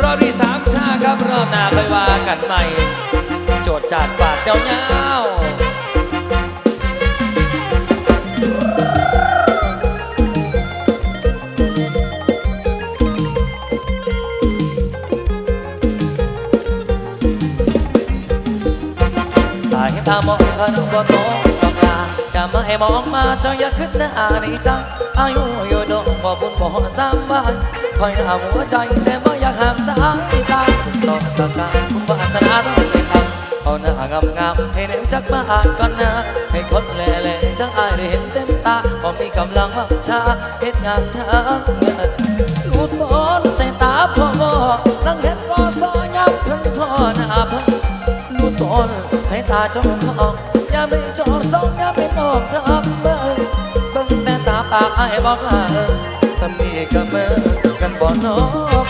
รอบที่สามชาครับรอบหน้าค่อยว่ากันใหม่ โจทย์จัดฝาดเยาวๆสายตามองขนมบ่โตดอกลาจะมาให้มองมาเจ้าอย่าขึ้นหน้านี่จังอายุอยู่ดอกบ่บุญบ่สามบาน คอยหาหัวใจแต่บ่อยากห้ามสายตาสอนตะการคุณวาสนาต้องเลยทำเอาหน้างามงามให้เน้นจักมาอ่านก่อนนะให้คนแหล่ๆจังอายได้เห็นเต็มตาพอมีกำลังวังชาเฮ็ดงานทางเงินลูกต้นใส่ตาพ่อบ่นั่งเห็นรอซอยับเพิ่นพ่อหน้าเพิ่นลูกต้นใส่ตาจ้าของอย่าไปจอดสองอย่าไปนอกทางเบิ่งเบิ่งแต่ตาปากอายบอกลาเออสามีกับมือ นอ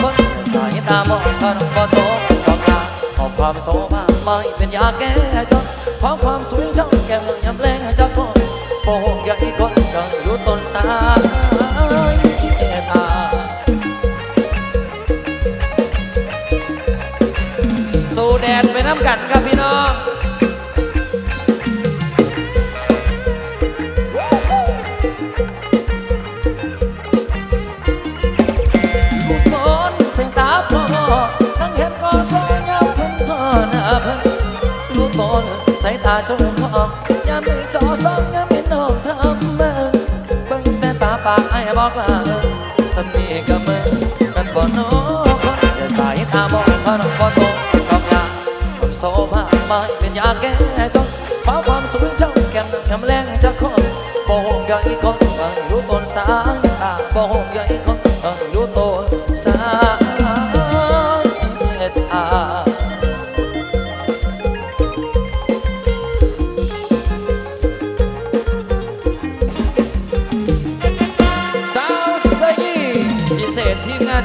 คนสายตามองกันบ่โตบอกลาขอความโสภาไม่เป็นยาแก้จนขอความสวยจังแก้มยำแรงจากคนโป่งใหญ่คนก็อยู่ต้นสายตาสู้แดดไปน้ำกันครับพี่น้อง จ้าของยามมือจอสองยามเป็นน้องทำเบิ่งเบิ่งแต่ตาปากไอ้บอกลาเออสมีกับมือมันบ่น้อคนอย่าสายตามองเพราะน้องบ่โตกอกลาคนโซมาไม่เป็นยาแก้จนเพราะความสวยเจ้าแก้มยำแรงจากคนบ่ห่วงใยคนก็อยู่ต้นสายตาบ่ห่วงใยคน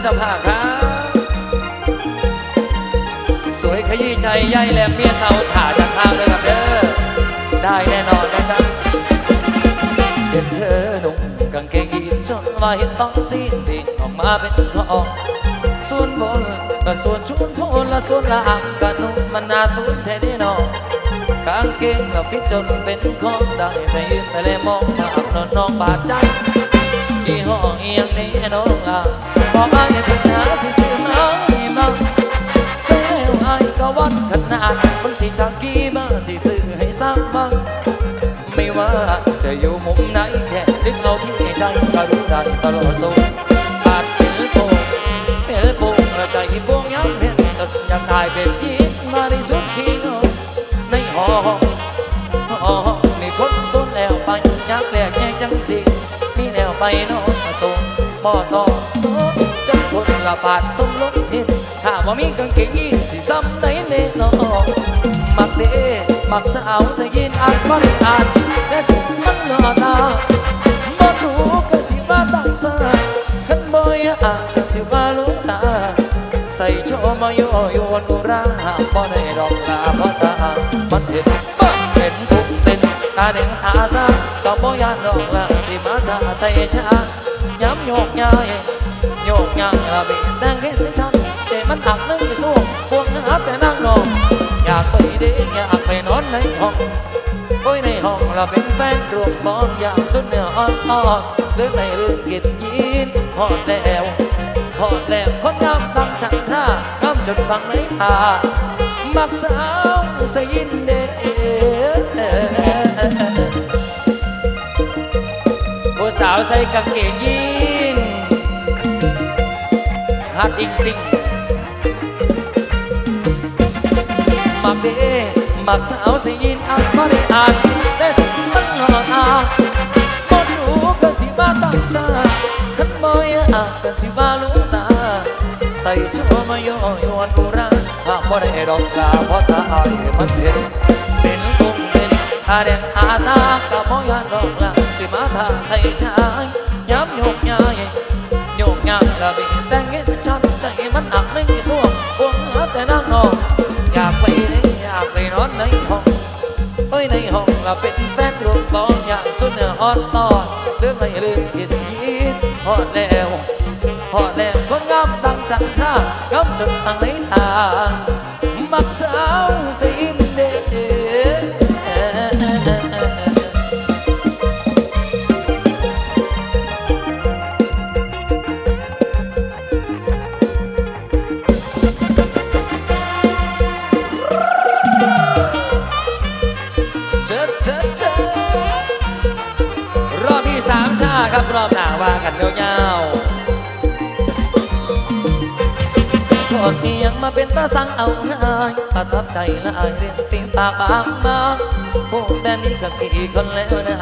เจะภาพครับ สวยขยี้ใจใยแหลมเมียสาวถ่าจากข้าวเลยครับเด้อได้แน่นอนนะจ๊ะเห็นเธอหนุ่มกางเกงยีนจนว่าเห็นต้องสิ้นปีออกมาเป็นของส่วนบนก็ส่วนชุนพลและส่วนละอ่างก็นุ่มมันน่าสูนแท้ที่นอนกางเกงกับฟิตจนเป็นของได้แต่ยืนแต่เลมองภาพนอนน้องบาดใจยี่ห้อเอียงนี้น้องอะ บอกอ้ายให้เป็นหาสิซื้อมาให้มาเซลไอ้ก็วัดขนาดมันสิจากกี่มาสิซื้อให้ซ้ำบ้างไม่ว่าจะอยู่มุมไหนแค่ดึกเอาที่ใจก็รู้ได้ตลอดส่งอาจเป็นโตเป็นโป่งและใจพวงย้ำเห็นจนอยากตายเป็นยิงมาในสุดขี้เงาในห้องห้องมีคนสุดแล้วไปยากแหลกแยกจังสิมีแนวไปโนอนมาส่งบ่อต่อจั งคนละบาดสมลบเห็นถ้าว่ามีกางเกงยีนสิซ้ำได้เน่นอนมักเด้มักสาวใส่ยีนอ่านก็ได้อ่านและสิ่งมันหล่อตาบ่รู้ก็สิว่าตั้งซาขันบ่อยอ่านก็สิว่าลูกตา ใส่โชว์มาโยโยนอุราบ่ได้ดอกลาเพราะตามันเห็นบ้าเห็นทุกเต้นตาเด้งตาซาก็บ่ยานดอกละสิมาตาใส่ชาย้ำโยกย้าย ยกย้ายละเบีแตงเห็นชัดใจมันหักนึงไปสู้พวงหาแต่นั่งนอนอยากไปเด้อยากไปนอนในห้องโอ้ยในห้องเราเป็นแฟนรวมบอนอยางสุดเนื้ออ่อนอ่อนเลือกในเรื่องกินยีนหอดแล้วหอดแล้วคนงามตั้งจังท่างามจนฟังไม่พามักสาวสยินเดผู้สาวใส่กางเกงยีน ฮัดอิงติงมักเด้มักสาวสิยินอ่านบ่ได้อ่านแต่สิ่งตั้งหอตาบ่รู้ก็สิว่าตั้งซาคันบ่อยอ่านก็สิว่าลูกตาใส่โชว์มาโ nhà là bị đang ghét chân chạy, mất nặng lên xuống uống hết tên ăn ngò. Nhà quỷ đấy nhà quỷ nó nấy hồng. Tôi này hồng là bị ven luôn bỏ nhà xuân nở hòn to. Đứa này lên hiền nhĩ, họ lèo họ lèo có ngắm tăng chẳng cha ngắm chừng tăng lấy tàn mặc sao gì อบหน้าว่ากันยาวๆโทษเอียงมาเป็นตาสังเอาง่ายประทับใจละอายเรียนฝีปากบางมาพูดแบบนี้กับพี่คนแล้วนะ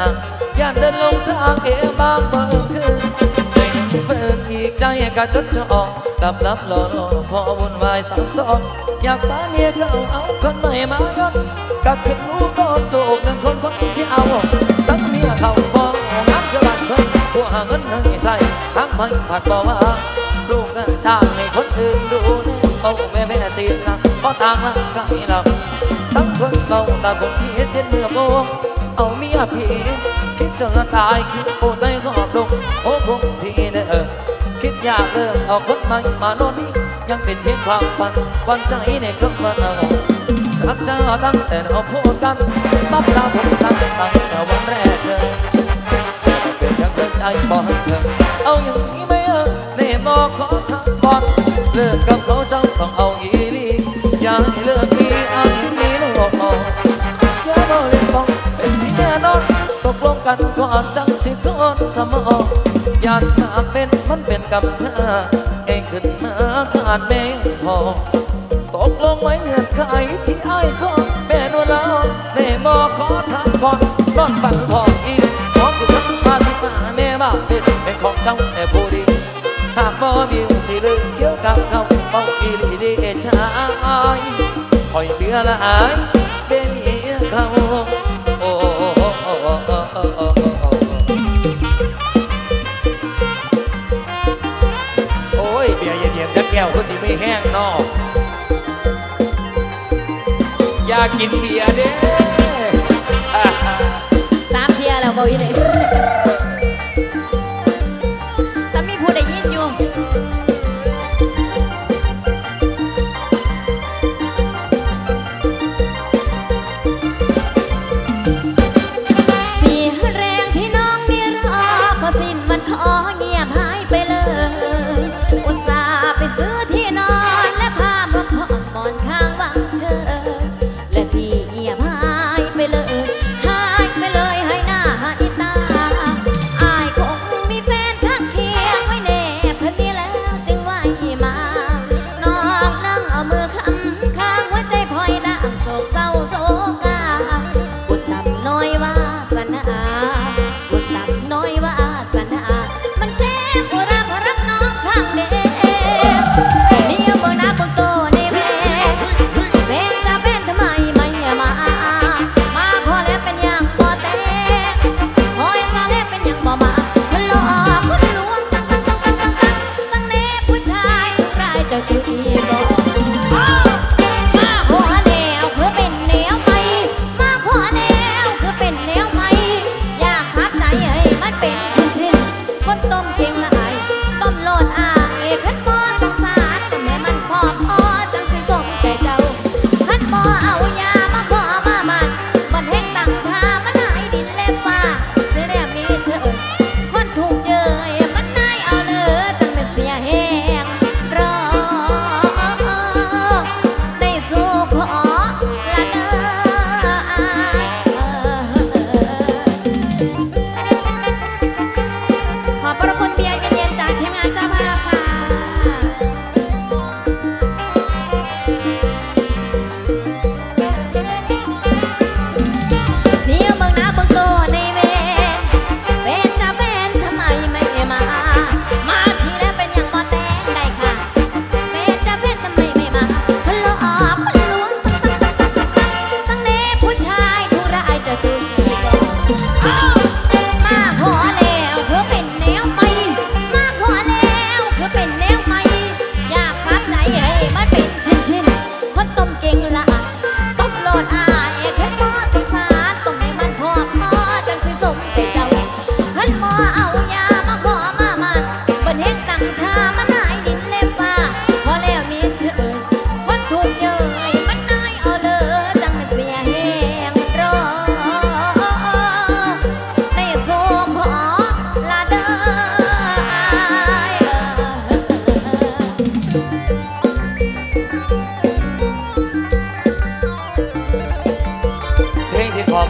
ย่านเดินลงทางเอบางเบิ่งขึ้นใจหนึ่งเฟินอีกใจก็จดจ่อกับรับรอรอพอวุ่นวายสับสนอยากพาเมียเก่าเอาคนใหม่มาย้อนกักขึ้นรู้โดนตูกหนึ่งคนคนเสียเอาสังเมี ผู้หาเงินให้ใส่ทั้งไม่ผัดบอกว่าลูกก็จ้างให้คนอื่นดูนี่เอาแม่แม่สียงนะเพราะต่างร่างกายเราสังคนเบาตาผมพี่เจ็ดเมื่อโมเอาเมียพี่คิดจนละตายคิดโอ้ได้ขอบลงโอ้คงที่เด้อคิดอยากเริ่มเอาคนใหม่มาโน่นยังเป็นเพียงความฝันวันใจในคำว่าเอารักเจ้าตั้งแต่เราพูดกันบับสาวผมสั่งตั้งแต่วันแรกเธอ ใจบอกเธอเอาอย่างนี้ไหมเออในมอขอทางก่อนเลิกกับเขาเจ้าต้องเอาอีลีอย่าให้เลิกอีไอ้มีลูกออกอย่าบอกเลยต้องเป็นที่แน่นอนตกลงกันก่อนจังสิทอนสมองอยากมาเป็นมันเป็นกำเนิดเองขึ้นมาขาดแม่พอตกลงไว้เงื่อนไขที่ไอ้ขอ เรื่อเกี่ยวกับคำบอกอีลีเดชายคอยเบื่อละอายเป็นเอเขาโอ้โอ้ยเบียร์เย็นๆจักแก้วก็สิไม่แห้งนอกอยากกินเบียร์เด้สามเทียแล้วบอกอีเลย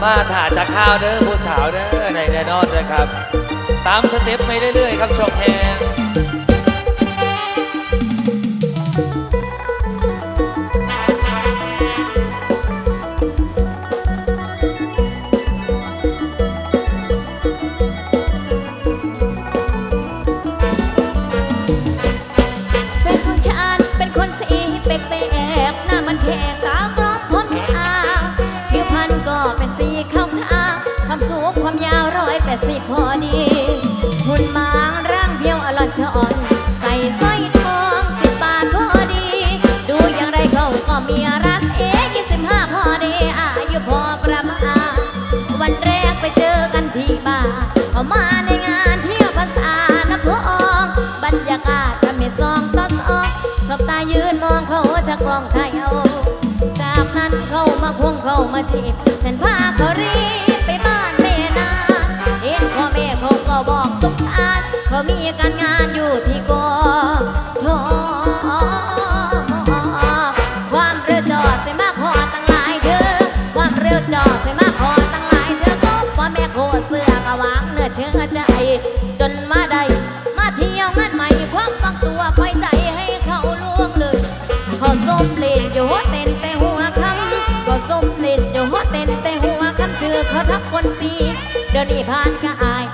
มาถ่าจากข้าวเด้อผู้สาวเด้อในแน่นอนเลยครับ ตามสเต็ปไปเรื่อยๆครับช่องแทง ที่บ้านเขามาในงานเที่ยวภาษาน้ำพองบรรยากาศก็มีซองต้นออกชอบตายืนมองเขาจะกล้องไทยเอาจากนั้นเขามาพวงเขามาจีบฉันพาเขารีบไปบ้านแม่นาเห็นพ่อแม่เขาก็บอกสงสารเขามีการงานอยู่ที่กท กะวางเนื้อเชื่อใจ จนมาได้ มาเที่ยวงานใหม่ความฟังตัวคอยใจให้เขาล่วงเลยเขาส้มเล่นอยู่หัวเต้นแต่หัวคำเขาส้มเล่นอยู่หัวเต้นแต่หัวคำคือเขาทักคนปี เดี๋ยวนี้ผ่านก็อาย